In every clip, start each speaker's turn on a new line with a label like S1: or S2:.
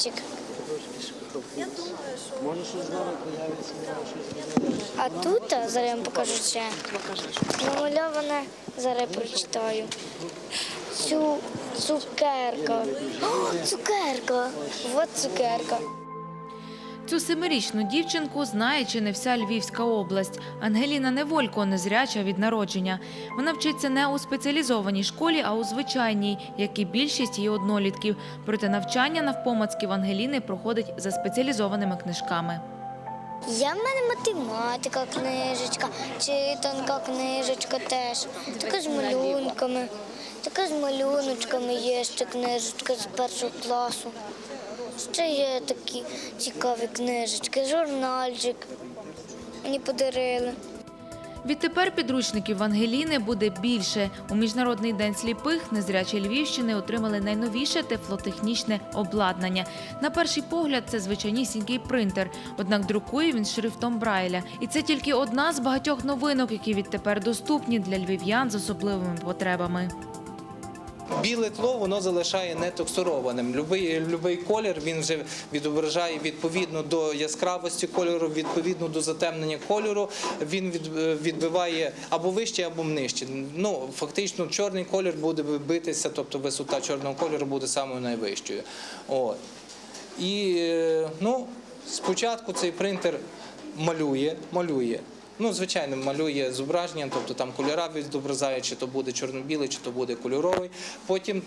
S1: Дивіться, тут намальований хлопчик. А тут, зараз я вам покажу ще, намальоване, зараз прочитаю. Цю цукерка. О, цукерка! От цукерка.
S2: Цю семирічну дівчинку знає чи не вся Львівська область. Ангеліна Неволько незряча від народження. Вона вчиться не у спеціалізованій школі, а у звичайній, як і більшість її однолітків. Проте навчання навпомацьків Ангеліни проходить за спеціалізованими книжками.
S1: Є в мене математика книжечка, читанка книжечка теж. Така з малюнками. Така з малюночками є ще книжечка з першого класу. Ще є такі цікаві книжечки, журнальчик. Мені подарили.
S2: Відтепер підручників в Ангеліни буде більше. У Міжнародний день сліпих незрячі Львівщини отримали найновіше тефлотехнічне обладнання. На перший погляд це звичайнісінький принтер, однак друкує він шрифтом Брайля. І це тільки одна з багатьох новинок, які відтепер доступні для львів'ян з особливими потребами.
S3: Біле тло воно залишає не текстурованим. Любий, любий колір він вже відображає відповідно до яскравості кольору, відповідно до затемнення кольору. Він від, відбиває або вище, або нижче. Ну фактично, чорний колір буде битися, тобто висота чорного кольору буде самою найвищою. От. І е, ну, спочатку цей принтер малює, малює. Ну, звичайно, малює зображення, тобто там кольора відображає, чи то буде чорно-білий, чи то буде кольоровий. Потім,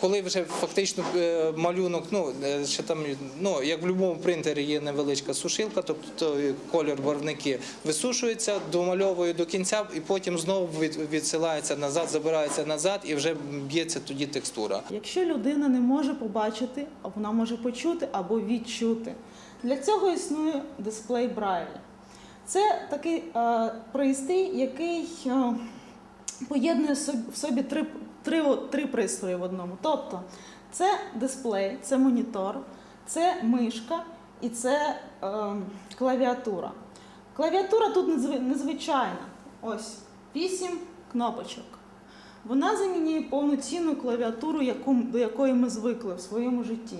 S3: коли вже фактично е, малюнок, ну е, ще там, ну як в будь-якому принтері є невеличка сушилка, тобто колір барвники висушується, домальовує до кінця, і потім знову відсилається назад, забирається назад, і вже б'ється тоді текстура.
S4: Якщо людина не може побачити, вона може почути або відчути. Для цього існує дисплей Брайля. Це такий е, пристрій, який е, поєднує в собі три, три, три пристрої в одному. Тобто це дисплей, це монітор, це мишка і це е, клавіатура. Клавіатура тут незвичайна. Ось вісім кнопочок. Вона замінює повноцінну клавіатуру, яку, до якої ми звикли в своєму житті.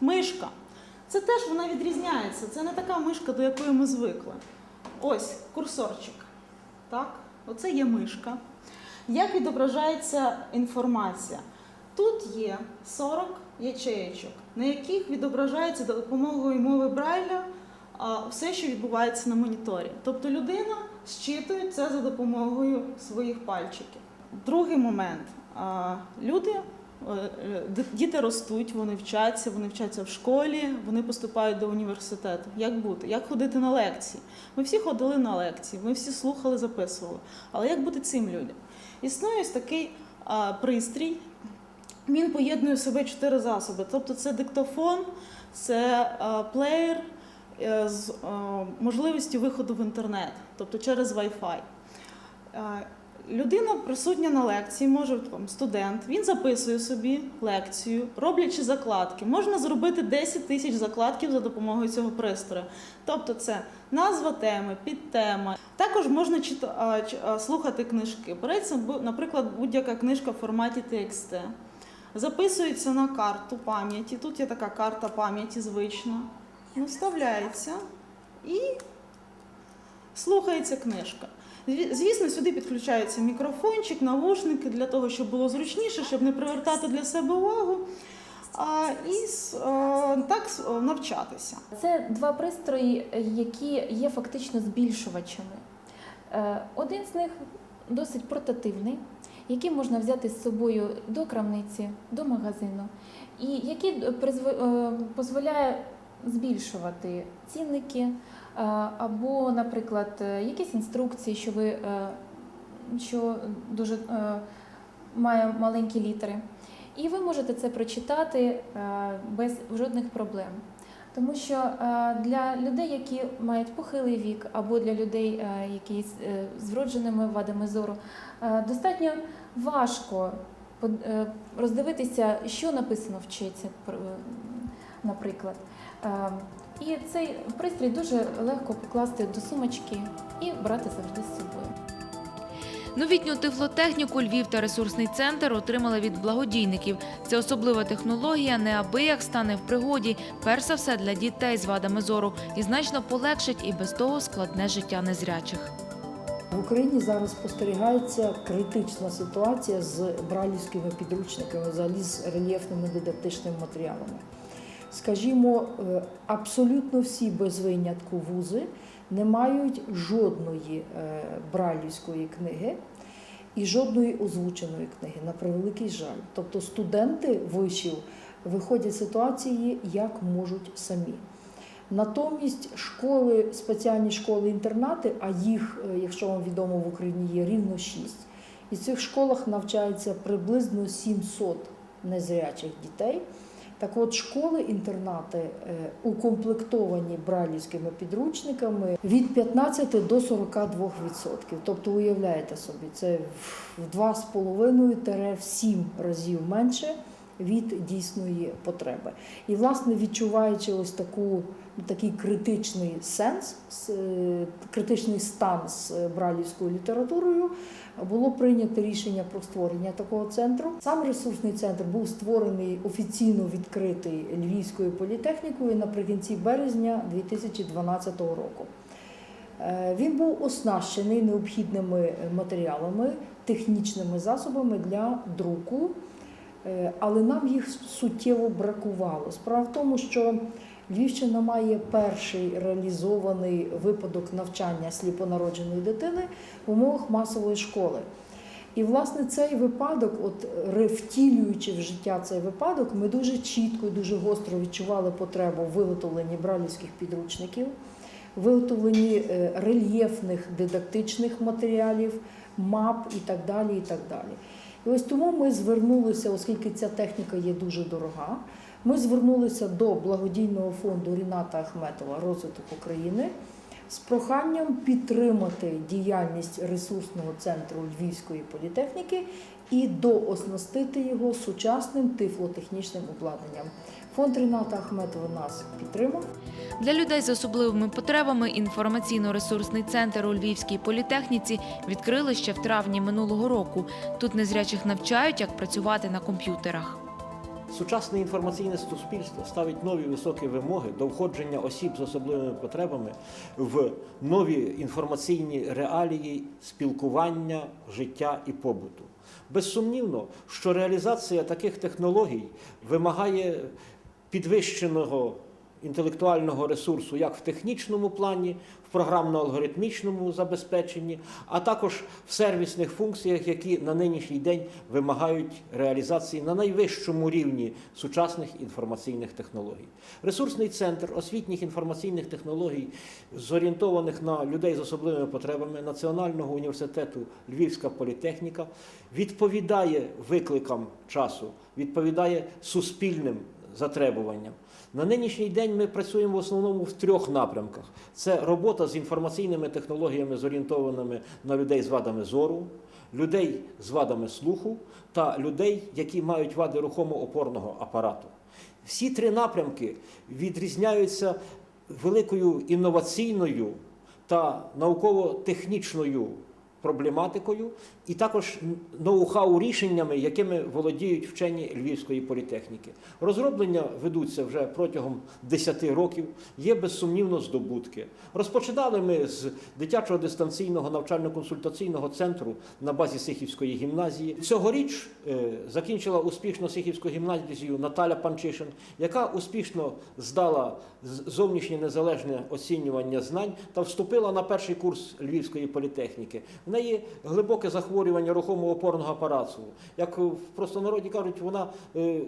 S4: Мишка. Це теж вона відрізняється. Це не така мишка, до якої ми звикли. Ось курсорчик. Так? Оце є мишка. Як відображається інформація? Тут є 40 ячеєчок, на яких відображається за допомогою мови Брайля все, що відбувається на моніторі. Тобто людина зчитує це за допомогою своїх пальчиків. Другий момент. Люди, діти ростуть, вони вчаться, вони вчаться в школі, вони поступають до університету. Як бути? Як ходити на лекції? Ми всі ходили на лекції, ми всі слухали, записували. Але як бути цим людям? Існує ось такий а, пристрій. Він поєднує в себе чотири засоби. Тобто це диктофон, це а, плеєр е, з а, можливістю виходу в інтернет, тобто через Wi-Fi. Людина присутня на лекції, може там студент, він записує собі лекцію, роблячи закладки. Можна зробити 10 тисяч закладків за допомогою цього пристрою. Тобто це назва теми, підтема. Також можна чита- слухати книжки. Береться, наприклад, будь-яка книжка в форматі TXT. Записується на карту пам'яті. Тут є така карта пам'яті звична. Вставляється і слухається книжка. Зві- Звісно, сюди підключається мікрофончик, навушники для того, щоб було зручніше, щоб не привертати для себе увагу. А, і а, так навчатися.
S5: Це два пристрої, які є фактично збільшувачами. Е, Один з них досить портативний, який можна взяти з собою до крамниці, до магазину, і який е, дозволяє збільшувати цінники е, або, наприклад, е, якісь інструкції, що ви е, що дуже е, має маленькі літери. І ви можете це прочитати е, без жодних проблем. Тому що е, для людей, які мають похилий вік, або для людей, е, які з е, вродженими вадами зору, е, достатньо важко е, роздивитися, що написано в чеці, е, наприклад. І цей пристрій дуже легко покласти до сумочки і брати завжди з собою.
S2: Новітню тифлотехніку Львів та ресурсний центр отримали від благодійників. Це особлива технологія, неабияк стане в пригоді, перш за все для дітей з вадами зору, і значно полегшить і без того складне життя незрячих.
S6: В Україні зараз спостерігається критична ситуація з бралівськими підручниками, взагалі з рельєфними дидактичними матеріалами. Скажімо, е, абсолютно всі без винятку вузи не мають жодної е, бралівської книги і жодної озвученої книги, на превеликий жаль. Тобто студенти вишів виходять з ситуації, як можуть самі. Натомість школи, спеціальні школи-інтернати, а їх, е, якщо вам відомо, в Україні є рівно шість. І в цих школах навчається приблизно 700 незрячих дітей. Так от школи-інтернати е, укомплектовані бралівськими підручниками від 15 до 42 Тобто, уявляєте собі, це в 2,5-7 разів менше від дійсної потреби. І, власне, відчуваючи ось таку, такий критичний сенс, е, критичний стан з бралівською літературою, було прийнято рішення про створення такого центру. Сам ресурсний центр був створений офіційно відкритий Львівською політехнікою наприкінці березня 2012 року. Е, Він був оснащений необхідними матеріалами, технічними засобами для друку, але нам їх суттєво бракувало. Справа в тому, що Львівщина має перший реалізований випадок навчання сліпонародженої дитини в умовах масової школи. І, власне, цей випадок, от втілюючи в життя цей випадок, ми дуже чітко і дуже гостро відчували потребу в виготовленні бралівських підручників, виготовленні е, рельєфних дидактичних матеріалів, мап і так далі. І так далі. І ось тому ми звернулися, оскільки ця техніка є дуже дорога, ми звернулися до благодійного фонду Ріната Ахметова Розвиток України з проханням підтримати діяльність ресурсного центру Львівської політехніки і дооснастити його сучасним тифлотехнічним обладнанням. Фонд Ріната Ахметова нас підтримав.
S2: Для людей з особливими потребами інформаційно-ресурсний центр у Львівській політехніці відкрили ще в травні минулого року. Тут незрячих навчають, як працювати на комп'ютерах.
S7: Сучасне інформаційне суспільство ставить нові високі вимоги до входження осіб з особливими потребами в нові інформаційні реалії спілкування, життя і побуту. Безсумнівно, що реалізація таких технологій вимагає підвищеного інтелектуального ресурсу як в технічному плані, в програмно-алгоритмічному забезпеченні, а також в сервісних функціях, які на нинішній день вимагають реалізації на найвищому рівні сучасних інформаційних технологій. Ресурсний центр освітніх інформаційних технологій, зорієнтованих на людей з особливими потребами Національного університету Львівська політехніка, відповідає викликам часу, відповідає суспільним затребуванням. На нинішній день ми працюємо в основному в трьох напрямках: це робота з інформаційними технологіями, зорієнтованими на людей з вадами зору, людей з вадами слуху та людей, які мають вади рухомо-опорного апарату. Всі три напрямки відрізняються великою інноваційною та науково-технічною проблематикою і також ноу-хау рішеннями, якими володіють вчені Львівської політехніки. Розроблення ведуться вже протягом 10 років, є безсумнівно здобутки. Розпочинали ми з дитячого дистанційного навчально-консультаційного центру на базі Сихівської гімназії. Цьогоріч е, закінчила успішно Сихівську гімназію Наталя Панчишин, яка успішно здала зовнішнє незалежне оцінювання знань та вступила на перший курс Львівської політехніки. В неї глибоке захворювання рухомого опорного апарату. Як в простонароді кажуть, вона е,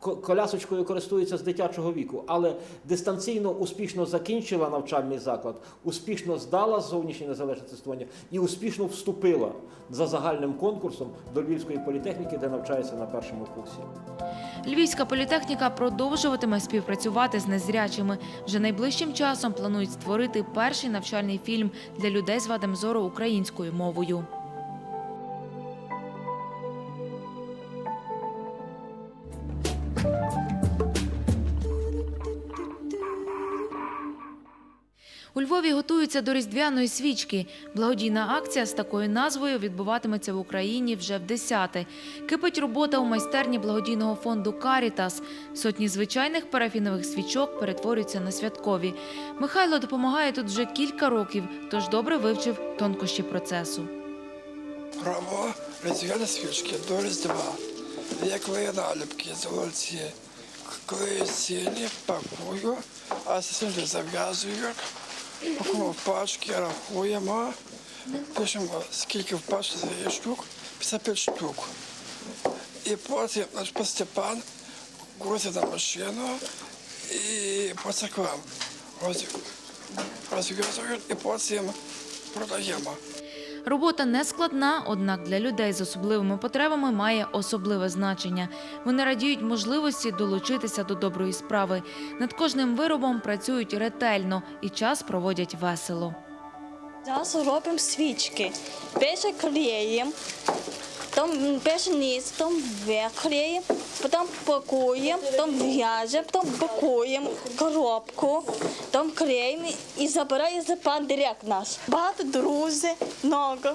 S7: колясочкою користується з дитячого віку, але дистанційно успішно закінчила навчальний заклад, успішно здала зовнішнє незалежне тестування і успішно вступила за загальним конкурсом до Львівської політехніки, де навчається на першому курсі.
S2: Львівська політехніка продовжуватиме співпрацювати з незрячими. Вже найближчим часом планують створити перший навчальний фільм для людей з вадами зору українською мовою. У Львові готуються до різдвяної свічки. Благодійна акція з такою назвою відбуватиметься в Україні вже в десяте. Кипить робота у майстерні благодійного фонду Карітас. Сотні звичайних парафінових свічок перетворюються на святкові. Михайло допомагає тут вже кілька років, тож добре вивчив тонкощі процесу.
S8: Робимо різдвяні свічки до Різдва. Є клеєна наліпки золоті. Клею сілі, пакую, а сілі зав'язую. Пакуємо пачки, рахуємо. Пишемо, скільки в пачці є штук, 55 штук. І потім наш постепан грузить на машину і по церквам розв'язують і потім продаємо.
S2: Робота не складна, однак для людей з особливими потребами має особливе значення. Вони радіють можливості долучитися до доброї справи. Над кожним виробом працюють ретельно і час проводять весело.
S9: Зараз робимо свічки. Перше клеїмо, низ, потім вверх клеїмо, потім пакуємо, потім в'яжемо, потім пакуємо коробку, потім клеїмо і забирає за пан директ наш. Багато друзів, много.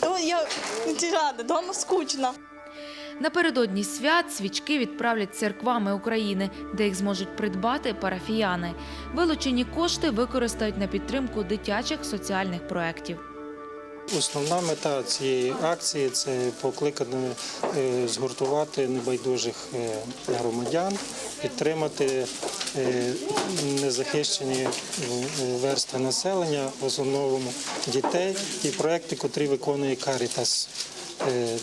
S9: То я дуже рада, вдома скучно.
S2: Напередодні свят свічки відправлять церквами України, де їх зможуть придбати парафіяни. Вилучені кошти використають на підтримку дитячих соціальних проєктів.
S10: Основна мета цієї акції це покликати е, згуртувати небайдужих е, громадян, підтримати е, незахищені верстви населення, в основному дітей, і проекти, котрі виконує Карітас.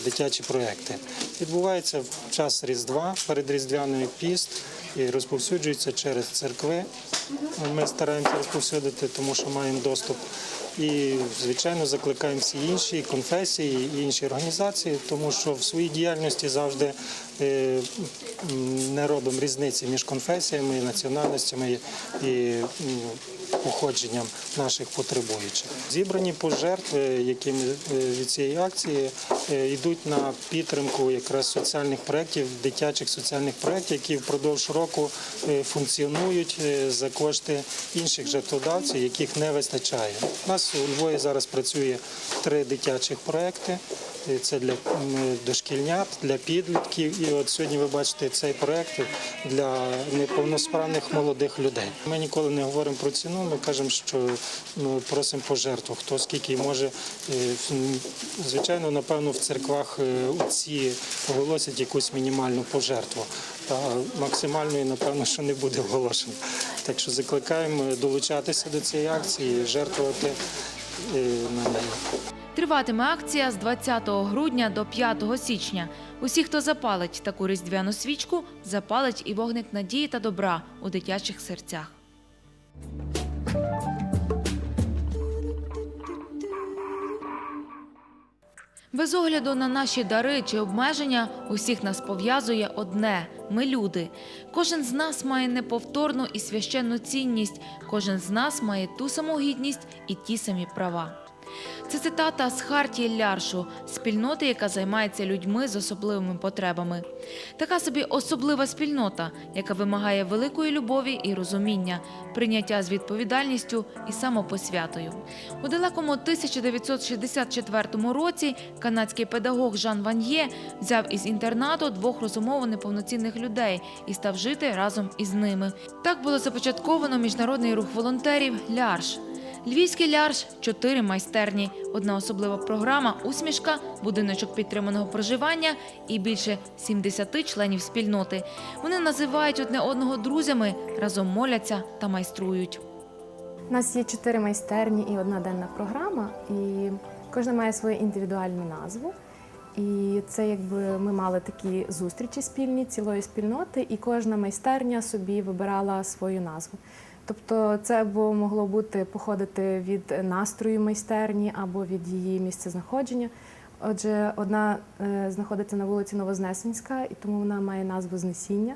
S10: Дитячі проекти відбувається в час Різдва, передріздвяний піст і розповсюджується через церкви. Ми стараємося розповсюдити, тому що маємо доступ. І, звичайно, закликаємо всі інші конфесії і інші організації, тому що в своїй діяльності завжди не робимо різниці між конфесіями, національностями і походженням наших потребуючих. Зібрані пожертви, які е, від цієї акції е, йдуть на підтримку якраз соціальних проєктів, дитячих соціальних проєктів, які впродовж року е, функціонують за кошти інших жертводавців, яких не вистачає. У нас у Львові зараз працює три дитячих проєкти. Це для дошкільнят, для підлітків. І от сьогодні ви бачите цей проєкт для неповносправних молодих людей. Ми ніколи не говоримо про ціну, ми кажемо, що ну, просимо пожертву. Хто скільки може. Звичайно, напевно, в церквах е, отці оголосять якусь мінімальну пожертву. Та максимальної, напевно, що не буде оголошено. Так що закликаємо долучатися до цієї акції, жертвувати е, на неї.
S2: Триватиме акція з 20 грудня до 5 січня. Усі, хто запалить таку різдвяну свічку, запалить і вогник надії та добра у дитячих серцях. Без огляду на наші дари чи обмеження усіх нас пов'язує одне ми люди. Кожен з нас має неповторну і священну цінність, кожен з нас має ту саму гідність і ті самі права. Це цитата з Хартії Ляршу, спільноти, яка займається людьми з особливими потребами. Така собі особлива спільнота, яка вимагає великої любові і розуміння, прийняття з відповідальністю і самопосвятою. У далекому 1964 році канадський педагог Жан Ван'є взяв із інтернату двох розумово неповноцінних людей і став жити разом із ними. Так було започатковано міжнародний рух волонтерів Лярш. Львівський лярш чотири майстерні. Одна особлива програма усмішка, будиночок підтриманого проживання і більше 70 членів спільноти. Вони називають одне одного друзями, разом моляться та майструють.
S11: У нас є чотири майстерні і одна денна програма, і кожна має свою індивідуальну назву. І це якби ми мали такі зустрічі спільні цілої спільноти, і кожна майстерня собі вибирала свою назву. Тобто це або могло бути походити від настрою майстерні або від її місця знаходження. Отже, одна е, знаходиться на вулиці Новознесенська, і тому вона має назву Знесіння.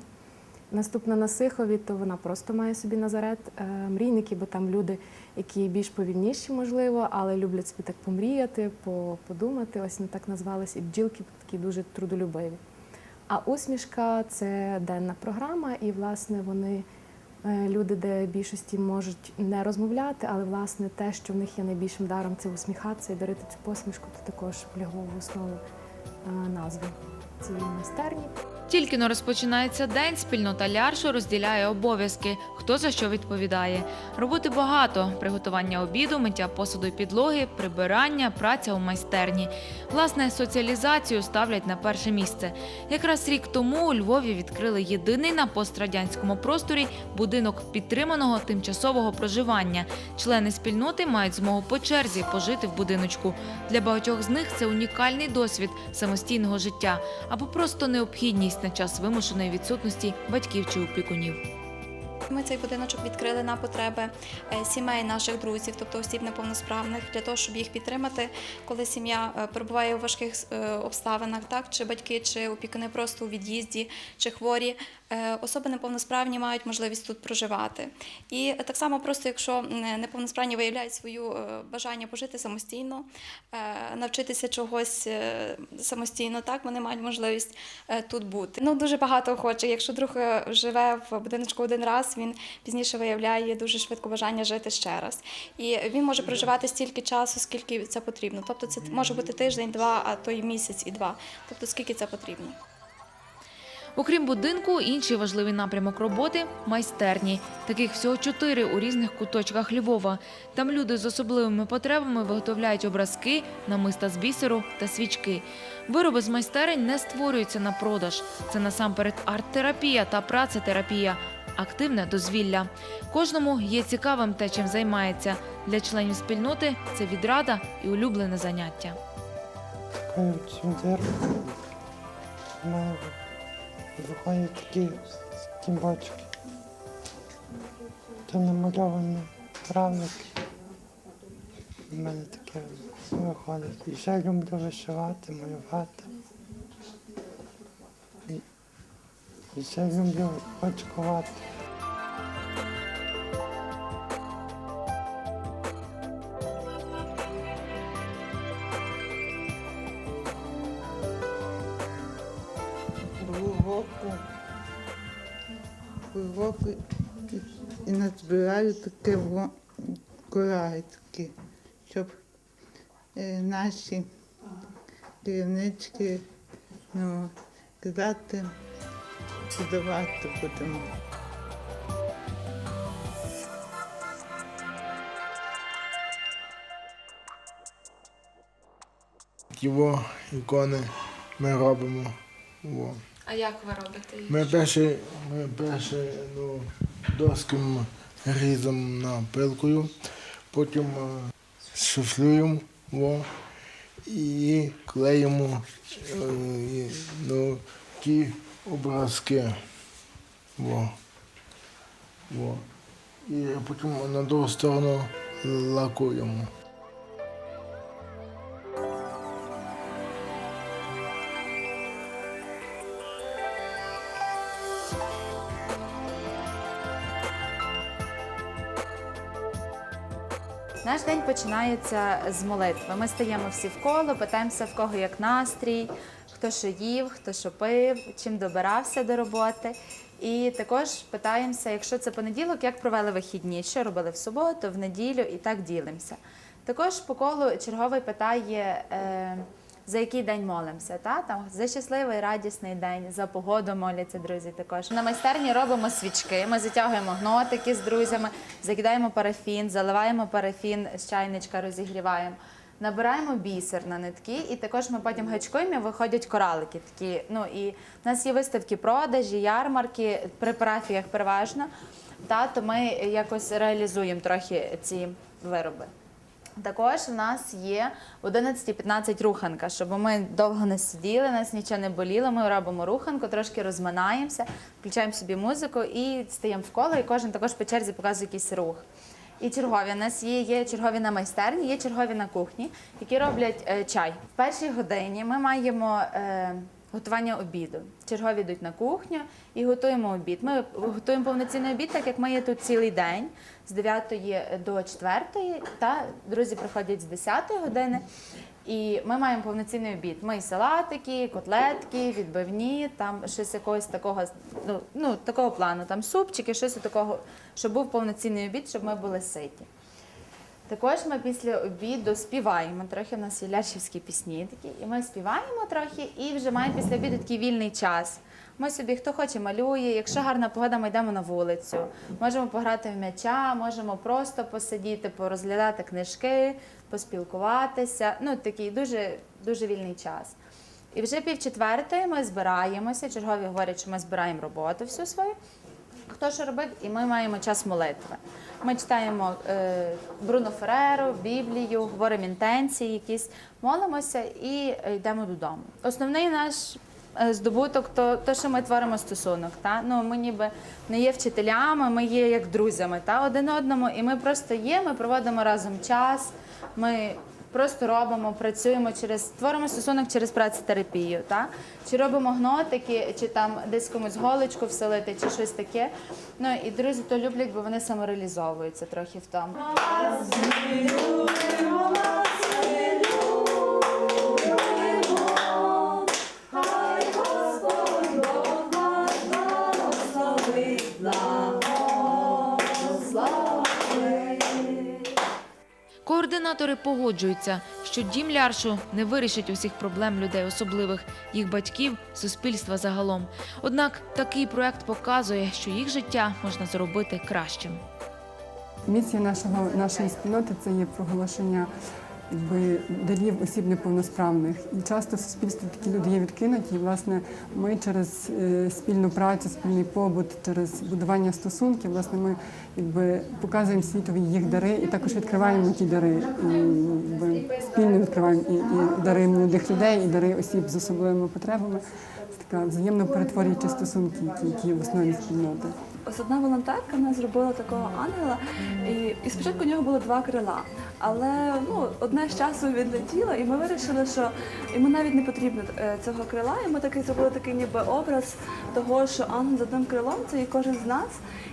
S11: Наступна на Сихові, то вона просто має собі Назарет. Е, Мрійники, бо там люди, які більш повільніші, можливо, але люблять собі так помріяти, подумати. Ось вони так назвалися. І бджілки такі дуже трудолюбиві. А усмішка це денна програма, і власне вони люди, де більшості можуть не розмовляти, але власне те, що в них є найбільшим даром, це усміхатися і дарити цю посмішку, то також лягло в основу е, назви цієї майстерні.
S2: Тільки но розпочинається день, спільнота Ляршу розділяє обов'язки, хто за що відповідає. Роботи багато: приготування обіду, миття посуду і підлоги, прибирання, праця у майстерні. Власне, соціалізацію ставлять на перше місце. Якраз рік тому у Львові відкрили єдиний на пострадянському просторі будинок підтриманого тимчасового проживання. Члени спільноти мають змогу по черзі пожити в будиночку. Для багатьох з них це унікальний досвід самостійного життя або просто необхідність на час вимушеної відсутності батьків чи опікунів.
S12: Ми цей будиночок відкрили на потреби е, сімей наших друзів, тобто осіб неповносправних, для того, щоб їх підтримати, коли сім'я е, перебуває у важких е, обставинах, так чи батьки, чи опікуни просто у від'їзді, чи хворі. Особи неповносправні мають можливість тут проживати. І так само, просто якщо неповносправні виявляють свою е, бажання пожити самостійно, навчитися чогось самостійно, так вони мають можливість тут бути. Ну дуже багато охочих. Якщо друг живе в будиночку один раз, він пізніше виявляє дуже швидко бажання жити ще раз. І він може проживати стільки часу, скільки це потрібно. Тобто це може бути тиждень, два, а то й місяць і два. Тобто скільки це потрібно.
S2: Окрім будинку, інший важливий напрямок роботи майстерні. Таких всього чотири у різних куточках Львова. Там люди з особливими потребами виготовляють образки, намиста з бісеру та свічки. Вироби з майстерень не створюються на продаж. Це насамперед арт-терапія та працетерапія. Активне дозвілля. Кожному є цікавим те, чим займається. Для членів спільноти це відрада і улюблене заняття.
S8: Виходять такі кімбочки. Це намальовані травники. У мене таке виходить. І ще люблю вишивати, малювати. І, і ще люблю очкувати.
S13: глибоко, глибоко і, і назбираю таке во- щоб е, наші керівнички ну, казати, подавати будемо.
S14: Його ікони ми робимо. Во.
S2: А як ви робите?
S14: Ми перше, ми перше ну, доским різом на пилкою, потім е, шифлюємо і клеїмо е, ну, ті образки. Во. Во. І потім на другу сторону лакуємо.
S15: Наш день починається з молитви. Ми стаємо всі в коло, питаємося в кого як настрій, хто що їв, хто що пив, чим добирався до роботи. І також питаємося, якщо це понеділок, як провели вихідні, що робили в суботу, в неділю, і так ділимося. Також по колу черговий питає, е, за який день молимося. Та? Там, за щасливий, радісний день, за погоду моляться друзі також. На майстерні робимо свічки, ми затягуємо гнотики з друзями, закидаємо парафін, заливаємо парафін з чайничка, розігріваємо. Набираємо бісер на нитки, і також ми потім гачкуємо, і виходять коралики. Такі, ну і в нас є виставки продажі, ярмарки при парафіях переважно. Та, то ми якось реалізуємо трохи ці вироби. Також в нас є в 11.15 руханка, щоб ми довго не сиділи, нас нічого не боліло. Ми робимо руханку, трошки розминаємося, включаємо собі музику і стаємо в коло, і кожен також по черзі показує якийсь рух. І чергові у нас є, є чергові на майстерні, є чергові на кухні, які роблять е, чай. В першій годині ми маємо е, готування обіду. Чергові йдуть на кухню і готуємо обід. Ми готуємо повноцінний обід, так як ми є тут цілий день з 9 до 4, та друзі приходять з 10 години. І ми маємо повноцінний обід. Ми салатики, котлетки, відбивні, там щось якогось такого, ну, ну такого плану, там супчики, щось такого, щоб був повноцінний обід, щоб ми були ситі. Також ми після обіду співаємо трохи. У нас є ляшівські пісні такі, і ми співаємо трохи, і вже маємо після обіду такий вільний час. Ми собі, хто хоче, малює. Якщо гарна погода, ми йдемо на вулицю. Можемо пограти в м'яча, можемо просто посидіти, порозглядати книжки, поспілкуватися. Ну, такий дуже, дуже вільний час. І вже пів четвертої ми збираємося. Чергові говорять, що ми збираємо роботу всю свою. Хто що робить, і ми маємо час молитви. Ми читаємо е, Бруно Фереру, Біблію, говоримо інтенції, якісь молимося і йдемо додому. Основний наш е, здобуток то, то, що ми творимо стосунок. Та? Ну, ми ніби не є вчителями, ми є як друзями та? один одному, і ми просто є, ми проводимо разом час. Ми Просто робимо, працюємо через створимо стосунок через працетерапію, та чи робимо гнотики, чи там десь комусь голочку вселити, чи щось таке. Ну і друзі то люблять, бо вони самореалізовуються трохи в тому.
S2: Координатори погоджуються, що дім Ляршу не вирішить усіх проблем людей особливих, їх батьків, суспільства загалом. Однак такий проект показує, що їх життя можна зробити кращим.
S16: Місія нашого нашої спільноти це є проголошення якби, дарів осіб неповносправних. І часто в суспільстві такі люди є відкинуті. І, власне, ми через е, спільну працю, спільний побут, через будування стосунків, власне, ми якби, показуємо світові їх дари і також відкриваємо ті дари. І якби, спільно відкриваємо і, і дари молодих людей, і дари осіб з особливими потребами. Така взаємно перетворюючі стосунки, які, в основі спільноти.
S17: Ось одна волонтерка в нас зробила такого ангела, і, і спочатку у нього було два крила. Але ну, одне з часу відлетіло, і ми вирішили, що йому навіть не потрібно е, цього крила. І ми такий зробили такий ніби образ того, що ангел з одним крилом це є кожен з нас.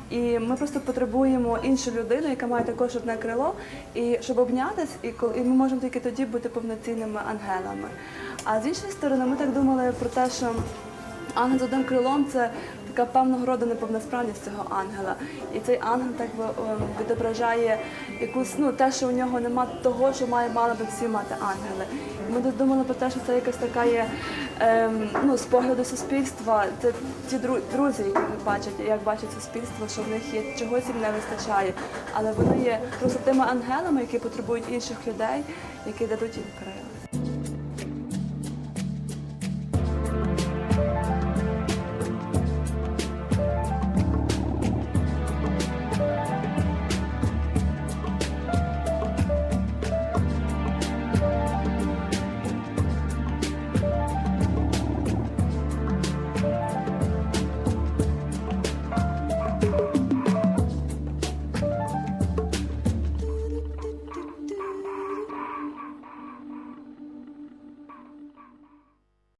S17: І ми просто потребуємо іншу людину, яка має також одне крило, і щоб обнятись, і і ми можемо тільки тоді бути повноцінними ангелами. А з іншої сторони, ми так думали про те, що ангел з одним крилом це така певного роду неповносправність цього ангела. І цей ангел так ем, відображає якусь ну те, що у нього нема того, що має мали би всі мати ангели. І Ми думали про те, що це якась така є ем, ну, з погляду суспільства. Це ті друзі, які бачать, як бачить суспільство, що в них є чогось їм не вистачає. Але вони є просто тими ангелами, які потребують інших людей, які дадуть їм крила.